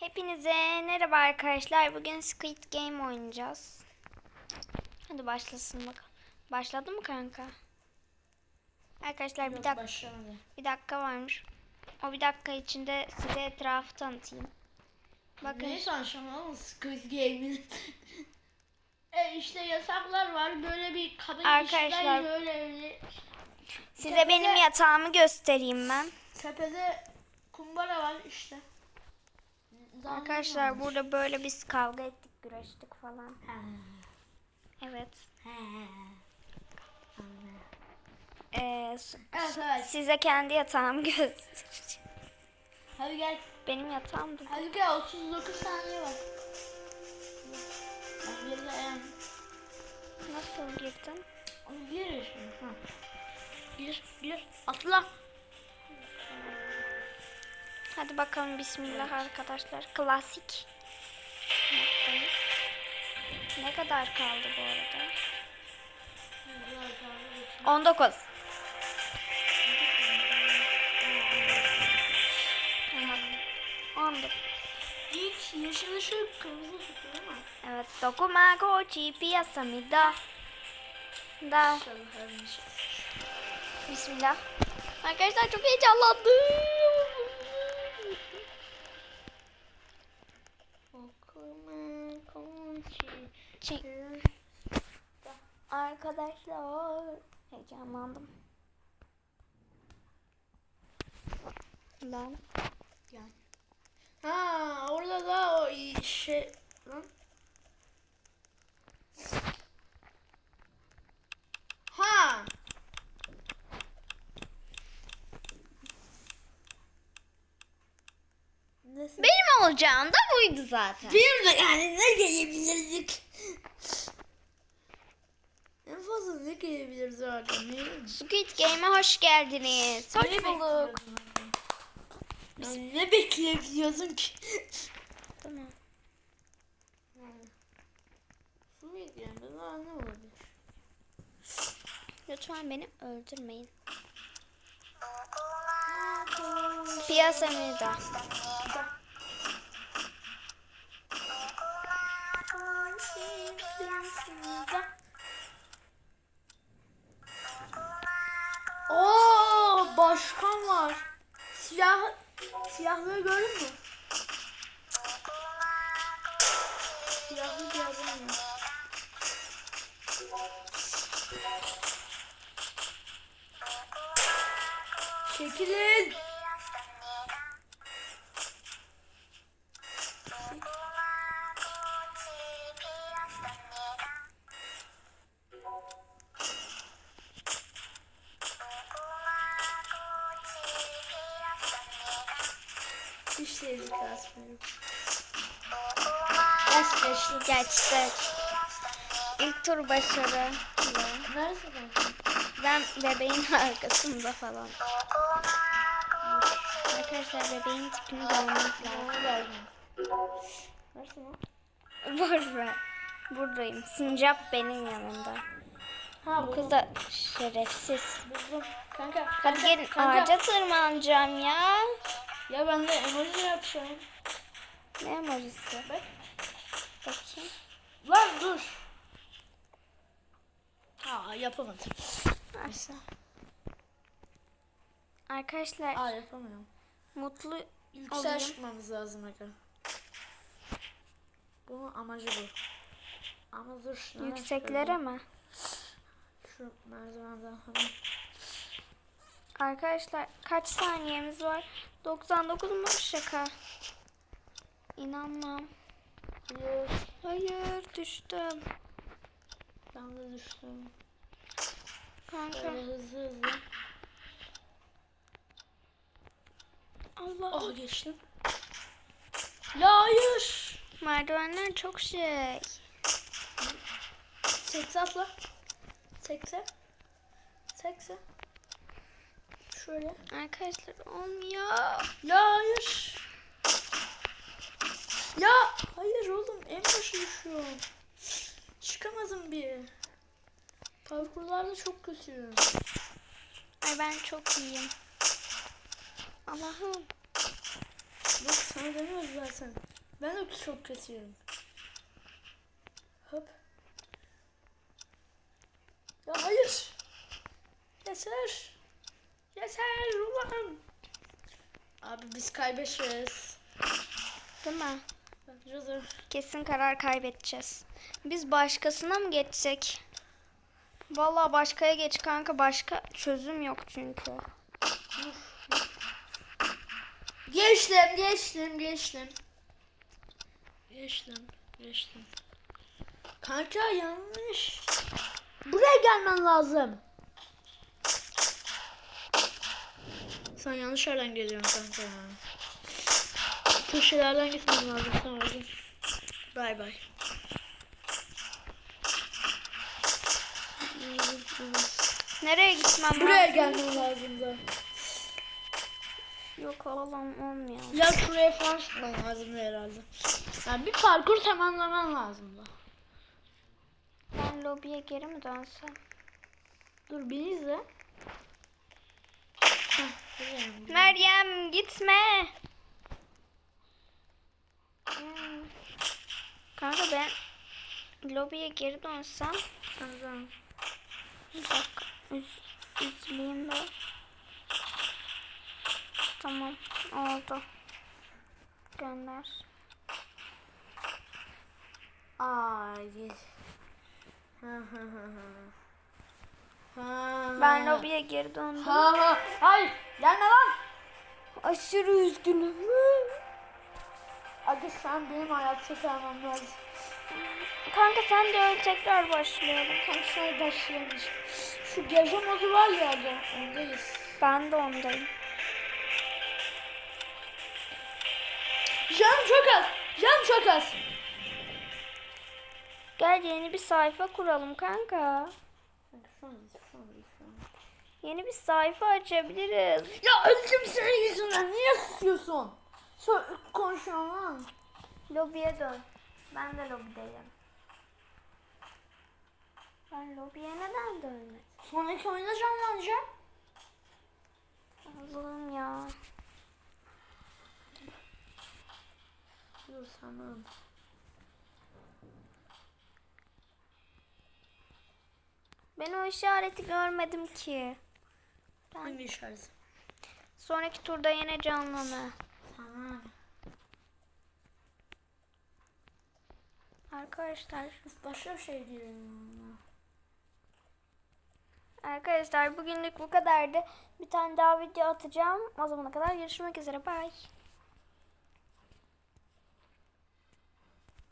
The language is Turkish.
Hepinize merhaba arkadaşlar. Bugün Squid Game oynayacağız. Hadi başlasın bakalım. Başladı mı kanka? Arkadaşlar bir dakika başlamadı. bir dakika varmış. O bir dakika içinde size etrafı tanıtayım. Bakın Neyse aşamalı Squid Game'in. e işte yasaklar var. Böyle bir kadın Arkadaşlar- işler böyle öyle. size benim yatağımı göstereyim ben. Tepede kumbara var işte. Arkadaşlar burada böyle biz kavga ettik, güreştik falan. varmış? Evet. He. Ee, Evet evet. size kendi yatağımı göstereceğim. Hadi gel. Benim yatağım da Hadi gel 39 saniye var. Ben nasıl girdim? Onu gir şimdi. Ha. Gir gir. Atla. Hadi bakalım bismillah arkadaşlar. Klasik. Noktayız. Ne kadar kaldı bu arada? 19. Tamam. 19. İlk yeşil ışık kırmızı? Evet. Dokuma kochi piyasami da. Da. Şey. Bismillah. Arkadaşlar çok heyecanlandım. Çek. Arkadaşlar heyecanlandım. Lan. Yani. Ha orada da o şey lan. Ha. Benim olacağım da buydu zaten. Bir de yani ne gelebilirdik? En fazla ne gelebiliriz zaten? Squid Game'e hoş geldiniz. Hoş ne bulduk. Yani ne bekleyebiliyorsun ki? Tamam. Yani? Daha ne olabilir? Lütfen beni öldürmeyin. Piyasa da. Çekilin. Hiç sevdik asmayı. Geç geçtim. Geçtik. İlk tur başarı. Neresi ben? Ben bebeğin arkasında falan. Arkadaşlar bebeğin tipini görmeniz lazım. Neresi lan? Burada. Buradayım. Sincap benim yanımda. Ha Bu kız da şerefsiz. Buldum. Kanka. Hadi kanka, gelin kanka. ağaca tırmanacağım ya. Ya ben de emoji yapacağım. Ne emojisi? Bak. Bakayım. Lan dur. Aa yapamadım. Aşağı. Arkadaşlar Aa yapamıyorum. mutlu Yüksel çıkmamız lazım aga. Bunun amacı bu. Ama dur. nereden yükseklere mi? Şu merdivenden hemen. Arkadaşlar kaç saniyemiz var? 99 mu? Şaka. İnanmam. Hayır. Hayır düştüm. Ben de düştüm. Kanka. Böyle hızlı hızlı. Allah. Oh geçtim. Ya hayır. Merdivenler çok şey. Sekse atla. Sekse. Sekse. Şöyle. Arkadaşlar olmuyor. Ya hayır. Ya hayır oğlum en başa düşüyorum. Çıkamadım bir. Parkurlarda çok kötüyüm. Ay ben çok iyiyim. Allah'ım. Bak Sana demiyoruz zaten. Ben de çok kesiyorum. Hop. Ya hayır. Yeter. Yeter ulan. Abi biz kaybedeceğiz. Değil mi? Bence de. Kesin karar kaybedeceğiz. Biz başkasına mı geçsek? Vallahi başkaya geç kanka. Başka çözüm yok çünkü. Geçtim, geçtim, geçtim. Geçtim, geçtim. Kanka yanlış. Buraya gelmen lazım. Sen yanlış yerden geliyorsun kanka ya. Köşelerden gitmem lazım sonra. Bay bay. Nereye gitmem Buraya lazım? gelmen lazım da. Yok oğlum olmuyor. Ya şuraya falan çıkman lazım herhalde. Yani bir parkur tamamlaman lazım da. Ben lobiye geri mi dönsem? Dur bir izle. Meryem gitme. Kanka ben lobiye geri dönsem Tamam. Bir dakika üz, üzüleyim ben. Tamam oldu. Gönder. Ay. Ha ha ha ha. Ha. Ben lobiye geri döndüm. Ha ha. Hayır. Gelme lan. Aşırı üzgünüm. Aga sen benim hayatta kalmam lazım. Kanka sen de öyle tekrar başlayalım. Kanka şöyle başlayalım. Şu gece modu var ya aga. Ondayız. Ben de ondayım. Canım çok az. Canım çok az. Gel yeni bir sayfa kuralım kanka. Yeni bir sayfa açabiliriz. Ya öldüm senin yüzünden. Niye susuyorsun? Sö konuşuyorum lan. Lobiye dön. Ben de lobideyim. Ben lobiye neden dönmedim? Sonraki oyunda canlanacağım. Allah'ım ya. Dur tamam. Ben o işareti görmedim ki. Hangi işaret? Sonraki turda yine canlanı. Tamam. Arkadaşlar, Başka bir şey diyelim. arkadaşlar bugünlük bu kadardı. Bir tane daha video atacağım. O zamana kadar görüşmek üzere. Bye.